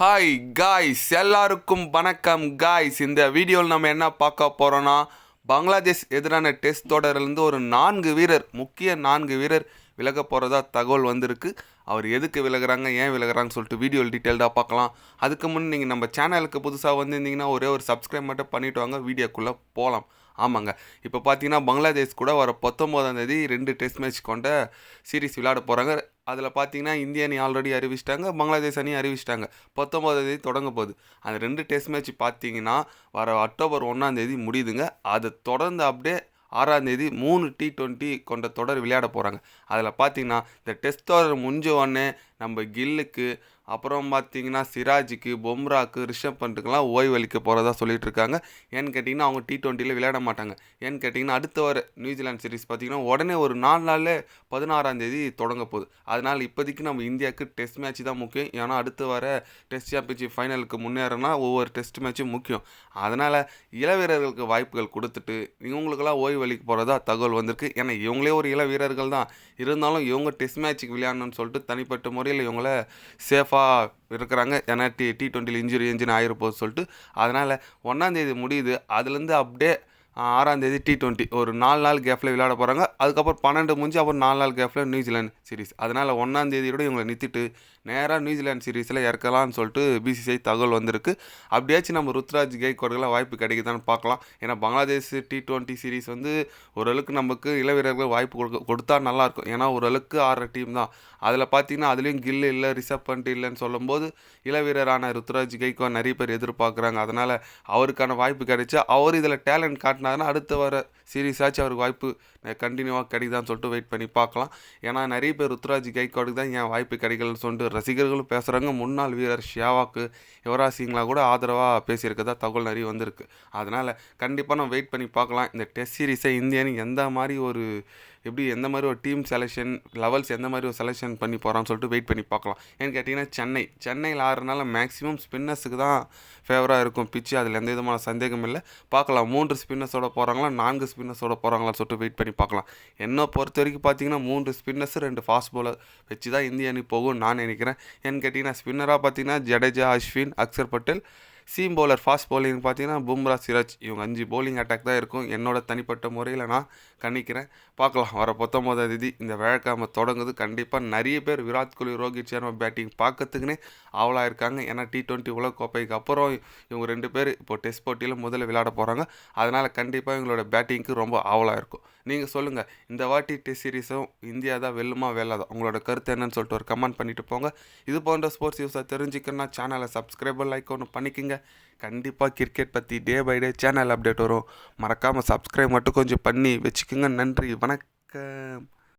Hi guys எல்லாருக்கும் வணக்கம் guys இந்த வீடியோவில் நம்ம என்ன பார்க்க போகிறோன்னா பங்களாதேஷ் எதிரான டெஸ்ட் தொடரிலிருந்து ஒரு நான்கு வீரர் முக்கிய நான்கு வீரர் விலக போகிறதா தகவல் வந்திருக்கு. அவர் எதுக்கு விலகுறாங்க ஏன் விலகிறாங்கன்னு சொல்லிட்டு வீடியோ டீட்டெயில்டாக பார்க்கலாம். அதுக்கு முன் நீங்கள் நம்ம சேனலுக்கு புதுசாக வந்திருந்தீங்கன்னா ஒரே ஒரு சப்ஸ்கிரைப் மட்டும் பண்ணிவிட்டு வாங்க. வீடியோக்குள்ளே போகலாம் ஆமாங்க. இப்போ பார்த்தீங்கன்னா பங்களாதேஷ் கூட வர பத்தொம்போதாம் தேதி ரெண்டு டெஸ்ட் மேட்ச் கொண்ட சீரிஸ் விளையாட போகிறாங்க அதில் பார்த்தீங்கன்னா இந்திய அணி ஆல்ரெடி அறிவிச்சிட்டாங்க பங்களாதேஷ் அணி அறிவிச்சிட்டாங்க. பத்தொம்போதாம் தேதி தொடங்க போகுது. அந்த ரெண்டு டெஸ்ட் மேட்ச் பார்த்தீங்கன்னா வர அக்டோபர் ஒன்றாம் தேதி முடியுதுங்க. அதை தொடர்ந்து அப்படியே ஆறாம் தேதி மூணு டி ட்வெண்ட்டி கொண்ட தொடர் விளையாட போகிறாங்க அதில் பார்த்தீங்கன்னா இந்த டெஸ்ட் தொடர் முடிஞ்ச உடனே நம்ம கில்லுக்கு அப்புறம் பார்த்தீங்கன்னா சிராஜுக்கு பொம்ராக்கு ரிஷப் பண்ட்டுக்கெல்லாம் ஓய்வளிக்க போகிறதா சொல்லிட்டு இருக்காங்க. ஏன்னு கேட்டிங்கன்னா அவங்க டி டுவெண்ட்டியில் விளையாட மாட்டாங்க. ஏன்னு கேட்டிங்கன்னா அடுத்த வர நியூசிலாந்து சீரிஸ் பார்த்திங்கன்னா உடனே ஒரு நாலு நாளில் பதினாறாம் தேதி தொடங்க போகுது. அதனால் இப்போதைக்கு நம்ம இந்தியாவுக்கு டெஸ்ட் மேட்ச் தான் முக்கியம். ஏன்னா அடுத்து வர டெஸ்ட் சாம்பியன்ஷிப் ஃபைனலுக்கு முன்னேறனா ஒவ்வொரு டெஸ்ட் மேட்சும் முக்கியம். அதனால் இள வீரர்களுக்கு வாய்ப்புகள் கொடுத்துட்டு இவங்களுக்கெல்லாம் ஓய்வளிக்க போகிறதா தகவல் வந்திருக்கு. ஏன்னா இவங்களே ஒரு இள வீரர்கள் தான். இருந்தாலும் இவங்க டெஸ்ட் மேட்ச்சுக்கு விளையாடணும்னு சொல்லிட்டு தனிப்பட்ட முறை முறையில் இவங்கள சேஃபாக இருக்கிறாங்க. ஏன்னா டி டி ட்வெண்ட்டியில் இன்ஜுரி இன்ஜின் ஆகிருப்போது சொல்லிட்டு. அதனால் ஒன்றாந்தேதி முடியுது. அதுலேருந்து அப்படியே ஆறாம் தேதி டி டுவெண்ட்டி ஒரு நாலு நாள் கேப்பில் விளையாட போகிறாங்க அதுக்கப்புறம் பன்னெண்டு முடிஞ்சு அப்புறம் நாலு நாள் கேப்பில் நியூசிலாந்து சீரிஸ் அதனால் ஒன்றாந்தேதியோட இவங்களை நிறுத்திட்டு நேராக நியூசிலாந்து சீரிஸில் இறக்கலாம்னு சொல்லிட்டு பிசிசிஐ தகவல் வந்திருக்கு. அப்படியாச்சும் நம்ம ருத்ராஜ் கைக்கோடுகளாக வாய்ப்பு கிடைக்குதான்னு பார்க்கலாம். ஏன்னா பங்களாதேஷ் டி டுவெண்ட்டி சீரிஸ் வந்து ஓரளவுக்கு நமக்கு இள வீரர்கள் வாய்ப்பு கொடுக்க கொடுத்தா நல்லாயிருக்கும். ஏன்னா ஓரளவுக்கு ஆடுற டீம் தான். அதில் பார்த்தீங்கன்னா அதுலேயும் கில்லு இல்லை ரிசப் பண்ணிட்டு இல்லைன்னு சொல்லும்போது இள வீரரான ருத்ராஜ் கைக்கோ நிறைய பேர் எதிர்பார்க்குறாங்க. அதனால் அவருக்கான வாய்ப்பு கிடைச்சா அவர் இதில் டேலண்ட் காட்டினாருன்னா அடுத்து வர சீரீஸாச்சும் அவருக்கு வாய்ப்பு கண்டினியூவாக கிடைக்குதான்னு சொல்லிட்டு வெயிட் பண்ணி பார்க்கலாம். ஏன்னா நிறைய பேர் ருத்ராஜ் கைக்கோடுக்கு தான் ஏன் வாய்ப்பு கிடைக்கலன்னு சொல்லிட்டு ரசிகர்களும் பேசுகிறாங்க முன்னாள் வீரர் ஷியாவாக்கு யுவராஜ் சிங்லாம் கூட ஆதரவாக பேசியிருக்கதா தகவல் நிறைய வந்திருக்கு. அதனால் கண்டிப்பாக நம்ம வெயிட் பண்ணி பார்க்கலாம். இந்த டெஸ்ட் சீரீஸை இந்தியன் எந்த மாதிரி ஒரு எப்படி எந்த மாதிரி ஒரு டீம் செலெக்ஷன் லெவல்ஸ் எந்த மாதிரி ஒரு செலெக்ஷன் பண்ணி போகிறான்னு சொல்லிட்டு வெயிட் பண்ணி பார்க்கலாம். ஏன்னு கேட்டிங்கன்னா சென்னை. சென்னையில் ஆடுறதுனால மேக்ஸிமம் ஸ்பின்னர்ஸுக்கு தான் ஃபேவராக இருக்கும். பிச்சு அதில் எந்த விதமான சந்தேகம் இல்லை. பார்க்கலாம். மூன்று ஸ்பின்னர்ஸோட போகிறாங்களா நான்கு ஸ்பின்னர்ஸோட போகிறாங்களான்னு சொல்லிட்டு வெயிட் பண்ணி பார்க்கலாம். என்னை பொறுத்த வரைக்கும் பார்த்தீங்கன்னா மூன்று ஸ்பின்னர்ஸ் ரெண்டு ஃபாஸ்ட் பவுலர் வச்சு தான் இந்திய அணி போகும் நான் நினைக்கிறேன். ஏன்னு கேட்டிங்கன்னா ஸ்பின்னராக பார்த்தீங்கன்னா Jadeja Ashwin Axar Patel seam bowler fast bowling பார்த்தீங்கன்னா பும்ரா சிராஜ் இவங்க அஞ்சு பவுலிங் அட்டாக் தான் இருக்கும். என்னோட தனிப்பட்ட முறையில் நான் கணிக்கிறேன். பார்க்கலாம். வர பத்தொம்போதாம் தேதி இந்த விழாக்காம தொடங்குது. கண்டிப்பாக நிறைய பேர் விராட் கோலி ரோஹித் சர்மா பேட்டிங் பார்க்கறதுக்குன்னே ஆவலாக இருக்காங்க. ஏன்னா டி டுவெண்ட்டி உலக கோப்பைக்கு அப்புறம் இவங்க ரெண்டு பேர் இப்போ டெஸ்ட் போட்டியில் முதல்ல விளையாட போகிறாங்க அதனால் கண்டிப்பாக இவங்களோட பேட்டிங்க்கு ரொம்ப ஆவலாக இருக்கும். நீங்கள் சொல்லுங்கள் இந்த வாட்டி டெஸ்ட் சீரீஸும் இந்தியா தான் வெல்லுமா வெல்லாதா? உங்களோட கருத்து என்னன்னு சொல்லிட்டு ஒரு கமெண்ட் பண்ணிட்டு போங்க. இது போன்ற ஸ்போர்ட்ஸ் நியூஸை தெரிஞ்சுக்கணும்னா சேனலை சப்ஸ்கிரைபர் லைக் ஒன்று பண்ணிக்கோங்க. கண்டிப்பாக கிரிக்கெட் பற்றி day by day channel update வரும். மறக்காமல் சப்ஸ்கிரைப் மட்டும் கொஞ்சம் பண்ணி வச்சுக்கோங்க. நன்றி. வணக்கம்.